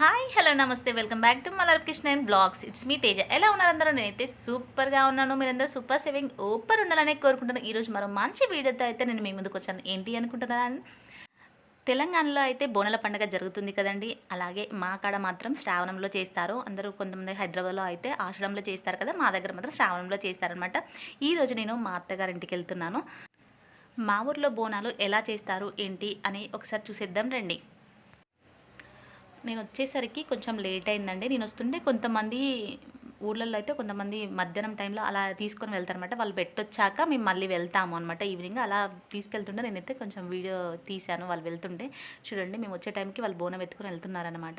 Hi hello నమస్తే. Welcome back to Malar Krishna and blogs. It's me Teja. ఎలా ఉన్నారు అందరూ? నేనైతే సూపర్గా ఉన్నాను. మీరందరూ సూపర్ సేవింగ్ ఓపర్ ఉండాలని కోరుకుంటున్నాను. ఈరోజు మరో మంచి వీడియోతో అయితే నేను మీ ముందుకు వచ్చాను. ఏంటి అనుకుంటున్నాను తెలంగాణలో అయితే బోనాల పండుగ జరుగుతుంది కదండి. అలాగే మా కాడ మాత్రం శ్రావణంలో చేస్తారు. అందరూ కొంతమంది హైదరాబాద్లో అయితే ఆషాఢంలో చేస్తారు కదా. మా దగ్గర మాత్రం శ్రావణంలో చేస్తారనమాట ఈరోజు నేను మా అత్తగారింటికి వెళ్తున్నాను. మా ఊర్లో బోనాలు ఎలా చేస్తారు? ఏంటి? అని ఒకసారి చూసేద్దాం రండి. నేను వచ్చేసరికి కొంచెం లేట్ అయిందండి. నేను వస్తుంటే కొంతమంది ఊళ్ళల్లో అయితే కొంతమంది మధ్యాహ్నం టైంలో అలా తీసుకొని వెళ్తారనమాట వాళ్ళు పెట్టొచ్చాక మేము మళ్ళీ వెళ్తాము అనమాట ఈవినింగ్ అలా తీసుకెళ్తుంటే నేనైతే కొంచెం వీడియో తీశాను. వాళ్ళు వెళ్తుంటే చూడండి మేము వచ్చే టైంకి వాళ్ళు బోనం ఎత్తుకొని వెళ్తున్నారనమాట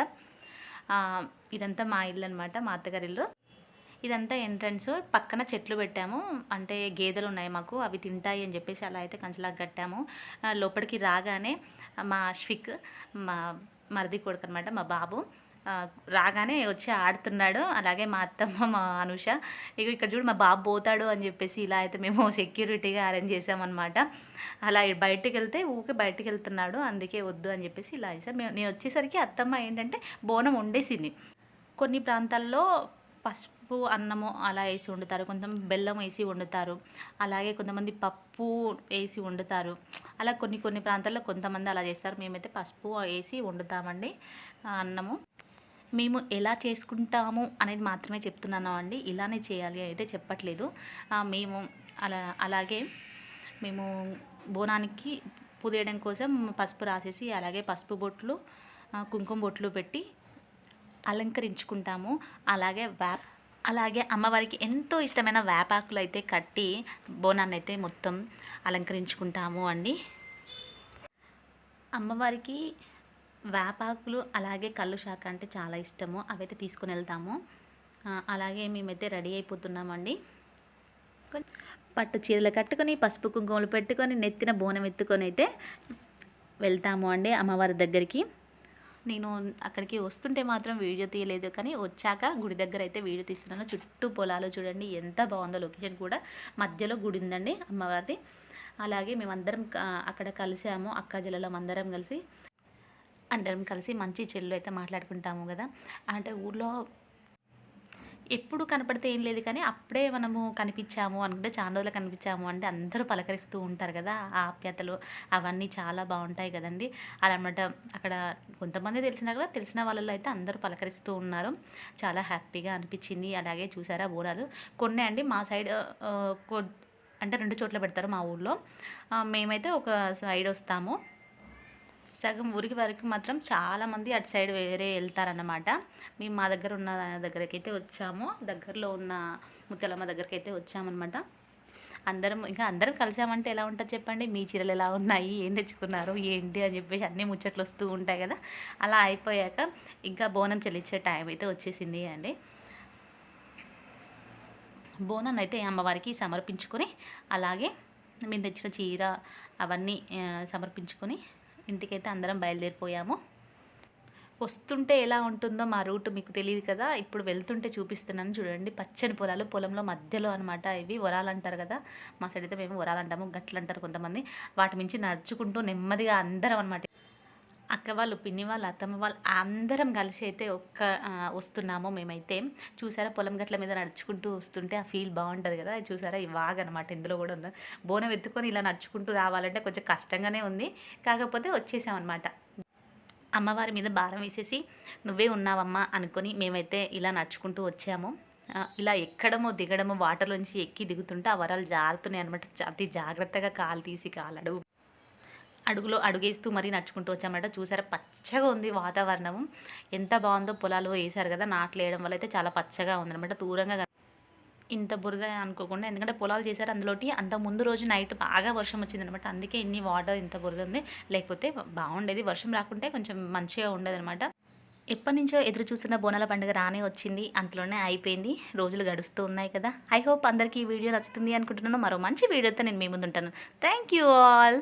ఇదంతా మా ఇల్లు అనమాట మా అత్తగారి ఇల్లు. ఇదంతా ఎంట్రన్స్. పక్కన చెట్లు పెట్టాము. అంటే గేదెలు ఉన్నాయి మాకు అవి తింటాయి అని చెప్పేసి అలా అయితే కంచలాగా కట్టాము. లోపలికి రాగానే మా అశ్విక్ మా మరిది కొడుకు అనమాట మా బాబు. రాగానే వచ్చి ఆడుతున్నాడు. అలాగే మా అత్తమ్మ మా అనుష. ఇక ఇక్కడ చూడు మా బాబు పోతాడు అని చెప్పేసి ఇలా అయితే మేము సెక్యూరిటీగా అరేంజ్ చేసామన్నమాట అలా బయటకు వెళ్తే ఊకే బయటకు వెళ్తున్నాడు. అందుకే వద్దు అని చెప్పేసి ఇలా చేసాం మేము నేను వచ్చేసరికి అత్తమ్మ ఏంటంటే బోనం వండేసింది. కొన్ని ప్రాంతాల్లో పసుపు అన్నము అలా వేసి వండుతారు. కొంతమంది బెల్లం వేసి వండుతారు. అలాగే కొంతమంది పప్పు వేసి వండుతారు. అలా కొన్ని కొన్ని ప్రాంతాల్లో కొంతమంది అలా చేస్తారు. మేమైతే పసుపు వేసి వండుతామండి అన్నము. మేము ఎలా చేసుకుంటాము అనేది మాత్రమే చెప్తున్నాను అండి. ఇలానే చేయాలి అయితే చెప్పట్లేదు. మేము అలా అలాగే మేము బోనానికి పుదేయడం కోసం పసుపు రాసేసి అలాగే పసుపు బొట్లు కుంకుమ బొట్లు పెట్టి అలంకరించుకుంటాము. అలాగే వేప అలాగే అమ్మవారికి ఎంతో ఇష్టమైన వేపాకులు అయితే కట్టి బోనాన్ని అయితే మొత్తం అలంకరించుకుంటాము అండి. అమ్మవారికి వేపాకులు అలాగే కళ్ళు శాఖ అంటే చాలా ఇష్టము. అవైతే తీసుకుని వెళ్తాము. అలాగే మేమైతే రెడీ అయిపోతున్నామండి. పట్టు చీరలు కట్టుకొని పసుపు కుంకుమలు పెట్టుకొని నెత్తిన బోనం ఎత్తుకొని అయితే వెళ్తాము అండి అమ్మవారి దగ్గరికి. నేను అక్కడికి వస్తుంటే మాత్రం వీడియో తీయలేదు కానీ వచ్చాక గుడి దగ్గర అయితే వీడియో తీస్తున్నాను. చుట్టూ పొలాలు చూడండి ఎంత బాగుందో లొకేషన్ కూడా. మధ్యలో గుడి ఉందండి అమ్మవారిది. అలాగే మేమందరం అక్కడ కలిసాము అక్క జిల్లాలో అందరం కలిసి. అందరం కలిసి మంచి చెల్లు అయితే మాట్లాడుకుంటాము కదా. అంటే ఊర్లో ఎప్పుడు కనపడితే ఏం లేదు కానీ అప్పుడే మనము కనిపించాము అనుకుంటే చాలా రోజులు కనిపించాము అంటే అందరూ పలకరిస్తూ ఉంటారు కదా ఆ ఆప్యాతలు అవన్నీ చాలా బాగుంటాయి కదండి. అలా అనమాట అక్కడ కొంతమంది తెలిసినా కూడా తెలిసిన వాళ్ళలో అయితే అందరూ పలకరిస్తూ ఉన్నారు. చాలా హ్యాపీగా అనిపించింది. అలాగే చూసారా బోనాలు కొన్ని అండి మా సైడ్ అంటే రెండు చోట్ల పెడతారు మా ఊళ్ళో మేమైతే ఒక సైడ్ వస్తాము. సగం ఊరికి వరకు మాత్రం చాలామంది అటు సైడ్ వేరే వెళ్తారన్నమాట. మేము మా దగ్గర ఉన్న దగ్గరికి అయితే వచ్చాము. దగ్గరలో ఉన్న ముత్యాలమ్మ దగ్గరికి అయితే వచ్చామన్నమాట. అందరం ఇంకా అందరం కలిసామంటే ఎలా ఉంటుంది చెప్పండి? మీ చీరలు ఎలా ఉన్నాయి? ఏం తెచ్చుకున్నారు? ఏంటి? అని చెప్పేసి అన్నీ ముచ్చట్లు వస్తూ ఉంటాయి కదా. అలా అయిపోయాక ఇంకా బోనం చెల్లించే టైం అయితే వచ్చేసింది అండి. బోనం అయితే అమ్మవారికి సమర్పించుకొని అలాగే మేము తెచ్చిన చీర అవన్నీ సమర్పించుకొని ఇంటికైతే అందరం బయలుదేరిపోయాము. వస్తుంటే ఎలా ఉంటుందో మా రూట్ మీకు తెలియదు కదా. ఇప్పుడు వెళ్తుంటే చూపిస్తున్నాను. చూడండి పచ్చని పొలాలు పొలంలో మధ్యలో అనమాట ఇవి. వరాలు అంటారు కదా. మా సైడ్ అయితే మేము వరాలు అంటాము గట్లు అంటారు కొంతమంది. వాటి మించి నడుచుకుంటూ నెమ్మదిగా అందరం అనమాట అక్క వాళ్ళు పిన్ని వాళ్ళు అత్తమ్మ వాళ్ళు అందరం కలిసి అయితే ఒక్క వస్తున్నాము మేమైతే. చూసారా పొలం గట్ల మీద నడుచుకుంటూ వస్తుంటే ఆ ఫీల్ బాగుంటుంది కదా. అది చూసారా ఈ వాగ్ అనమాట ఇందులో కూడా ఉన్న బోనం ఎత్తుకొని ఇలా నడుచుకుంటూ రావాలంటే కొంచెం కష్టంగానే ఉంది. కాకపోతే వచ్చేసామన్నమాట. అమ్మవారి మీద భారం వేసేసి నువ్వే ఉన్నావమ్మా అనుకొని మేమైతే ఇలా నడుచుకుంటూ వచ్చాము. ఇలా ఎక్కడమో దిగడమో వాటర్లోంచి ఎక్కి దిగుతుంటే ఆ వరాలు జారుతున్నాయి అనమాట అతి జాగ్రత్తగా కాలు తీసి కాలడు అడుగులో అడుగేస్తూ మరీ నడుచుకుంటూ వచ్చామన్నమాట. చూసారా పచ్చగా ఉంది వాతావరణం. ఎంత బాగుందో పొలాలు వేశారు కదా నాట్లు వేయడం వల్ల అయితే చాలా పచ్చగా ఉందన్నమాట. దూరంగా ఇంత బురద అనుకోకుండా ఎందుకంటే పొలాలు చేశారు అందులోటి అంత ముందు రోజు నైట్ బాగా వర్షం వచ్చింది అనమాట అందుకే ఇన్ని వాటర్ ఇంత బురద ఉంది. లేకపోతే బాగుండేది. వర్షం రాకుంటే కొంచెం మంచిగా ఉండదనమాట ఎప్పటి నుంచో ఎదురు చూస్తున్న బోనాల పండుగ రానే వచ్చింది. అంతలోనే అయిపోయింది. రోజులు గడుస్తూ ఉన్నాయి కదా. ఐ హోప్ అందరికీ ఈ వీడియో నచ్చుతుంది అనుకుంటున్నాను. మరో మంచి వీడియోతో నేను మీ ముందు ఉంటాను థ్యాంక్ యూ ఆల్.